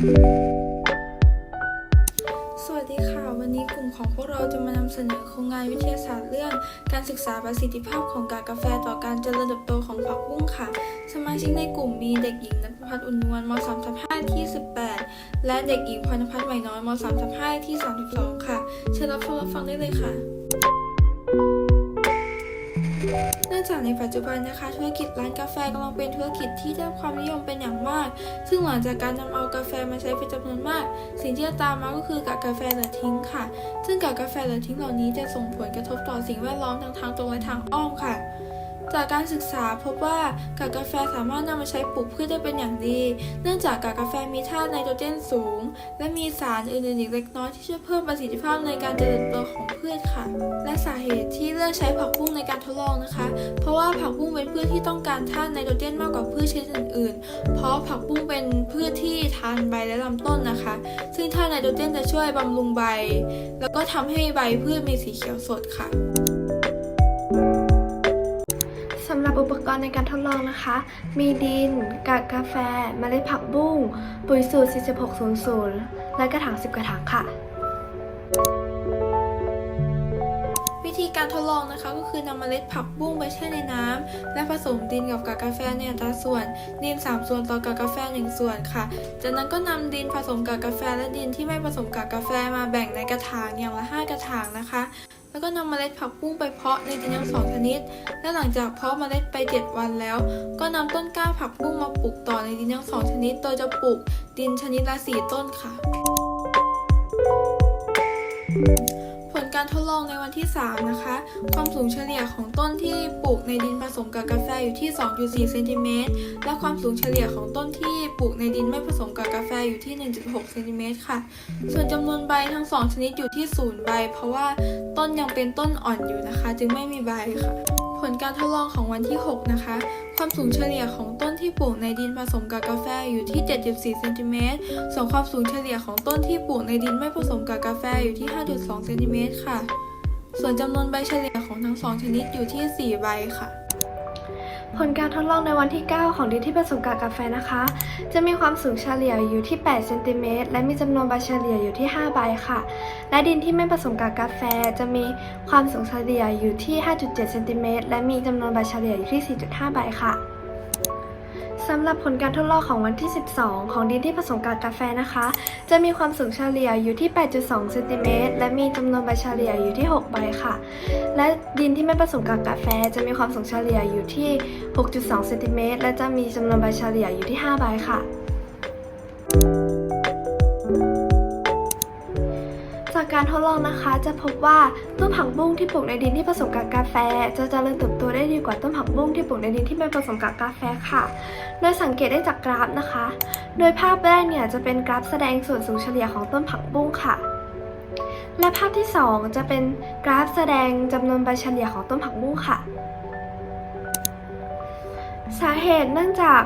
สวัสดีค่ะ วันนี้กลุ่มของพวกเราจะมานำเสนอโครงงานวิทยาศาสตร์เรื่อง การศึกษาประสิทธิภาพของกากกาแฟต่อการเจริญเติบโตของผักบุ้งค่ะ สมาชิกในกลุ่มมีเด็กหญิงนภพัฒน์อุ่นนวลม3ทับ5ที่ 18 และเด็กหญิงพรณพัฒน์ใหม่น้อยม3ทับ5ที่ 32 ค่ะ เชิญรับฟังรับฟังได้เลยค่ะ เนื่องจากในปัจจุบันนะคะ ธุรกิจร้านกาแฟกำลังเป็นธุรกิจที่ได้ความนิยมเป็นอย่างมาก ซึ่งหลังจากการนำเอากาแฟมาใช้เป็นจำนวนมาก สิ่งที่จะตามมาก็คือกากกาแฟเหลือทิ้งค่ะ ซึ่งกากกาแฟเหลือทิ้งเหล่านี้จะส่งผลกระทบต่อสิ่งแวดล้อมทั้งทางตรงและทางอ้อมค่ะ จากการศึกษาพบว่ากากกาแฟสามารถนำมาใช้ปลูกพืชได้เป็นอย่างดี เนื่องจากกากกาแฟมีธาตุไนโตรเจนสูง และมีสารอื่นๆอีกเล็กน้อยที่ช่วยเพิ่มประสิทธิภาพในการเจริญเติบโตของพืชค่ะ และสาเหตุที่เลือกใช้ผักบุ้งในการทดลองนะคะ เพราะว่าผักบุ้งเป็นพืชที่ต้องการธาตุไนโตรเจนมากกว่าพืชชนิดอื่นๆ เพราะผักบุ้งเป็นพืชที่ทานใบและลำต้นนะคะ ซึ่งธาตุไนโตรเจนจะช่วยบำรุงใบ แล้วก็ทำให้ใบพืชมีสีเขียวสดค่ะ รับอุปกรณ์ในการทดลองนะคะ มีดิน กากกาแฟเมล็ดผักบุ้ง ปุ๋ยสูตร 4600 และกระถาง 10 กระถางค่ะ การทดลองนะคะก็คือนำเมล็ดผักบุ้งไปแช่ในน้ำและผสมดินกับกากกาแฟในอัตราส่วนดิน 3 ส่วนต่อกากกาแฟ 1 ส่วนค่ะ จากนั้นก็นำดินผสมกากกาแฟและดินที่ไม่ผสมกากกาแฟมาแบ่งในกระถางอย่างละ 5 กระถางนะคะ แล้วก็นำเมล็ดผักบุ้งไปเพาะในดินทั้งสองชนิด และหลังจากเพาะเมล็ดไป 7 วันแล้ว ก็นำต้นกล้าผักบุ้งมาปลูกต่อในดินทั้งสองชนิด โดยจะปลูกดินชนิดละ 4 ต้นค่ะ การทดลองในวันที่ 3 นะคะ ความสูงเฉลี่ยของต้นที่ปลูกในดินผสมกับกาแฟอยู่ที่ 2.4 เซนติเมตร และความสูงเฉลี่ยของต้นที่ปลูกในดินไม่ผสมกับกาแฟอยู่ที่ 1.6 เซนติเมตรค่ะ ส่วนจำนวนใบทั้ง 2 ชนิดอยู่ที่ 0 ใบ เพราะว่าต้นยังเป็นต้นอ่อนอยู่นะคะ จึงไม่มีใบค่ะ ผลการทดลองของวันที่ 6 นะคะ ความสูงเฉลี่ยของต้นที่ปลูกในดินผสมกับกาแฟอยู่ที่ 7.4 เซนติเมตร ส่วนความสูงเฉลี่ยของต้นที่ปลูกในดินไม่ผสมกับกาแฟอยู่ที่ 5.2 เซนติเมตรค่ะ ส่วนจำนวนใบเฉลี่ยของทั้งสองชนิดอยู่ที่ 4 ใบค่ะ ผลการทดลองในวันที่ 9 ของดินที่ผสมกับกาแฟนะคะ จะมีความสูงเฉลี่ยอยู่ที่ 8 เซนติเมตร และมีจำนวนใบเฉลี่ยอยู่ที่ 5 ใบค่ะ และดินที่ไม่ผสมกับกาแฟจะมีความสูงเฉลี่ยอยู่ที่ 5.7 เซนติเมตร และมีจำนวนใบเฉลี่ยอยู่ที่ 4.5 ใบค่ะ สำหรับผลการทดลองของวันที่ 12 ของดินที่ผสมกับกาแฟนะคะ จะมีความสูงเฉลี่ยอยู่ที่ 8.2 เซนติเมตร และมีจำนวนใบเฉลี่ยอยู่ที่ 6 ใบค่ะ และดินที่ไม่ผสมกับกาแฟ จะมีความสูงเฉลี่ยอยู่ที่ 6.2 เซนติเมตร และจะมีจำนวนใบเฉลี่ยอยู่ที่ 5 ใบค่ะ การทดลองนะคะ จะพบว่าต้นผักบุ้งที่ปลูกในดินที่ผสมกับกาแฟ จะเจริญเติบโตได้ดีกว่าต้นผักบุ้งที่ปลูกในดินที่ไม่ผสมกับกาแฟค่ะ โดยสังเกตได้จากกราฟนะคะ โดยภาพแรกเนี่ยจะเป็นกราฟแสดงส่วนสูงเฉลี่ยของต้นผักบุ้งค่ะ และภาพที่ 2 จะเป็นกราฟแสดงจำนวนใบเฉลี่ยของต้นผักบุ้งค่ะ สาเหตุเนื่องจาก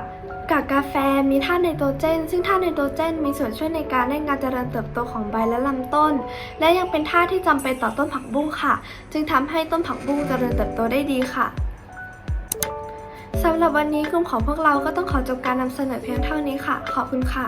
กากกาแฟมีธาตุไนโตรเจน ซึ่งธาตุไนโตรเจน มีส่วนช่วยในการเร่งการเจริญเติบโตของใบและลำต้น และยังเป็นธาตุที่จำเป็นต่อต้นผักบุ้งค่ะ จึงทำให้ต้นผักบุ้งเจริญเติบโตได้ดีค่ะสำหรับวันนี้กลุ่มของพวกเราก็ต้องขอจบการนำเสนอเพียงเท่านี้ค่ะ ขอบคุณค่ะ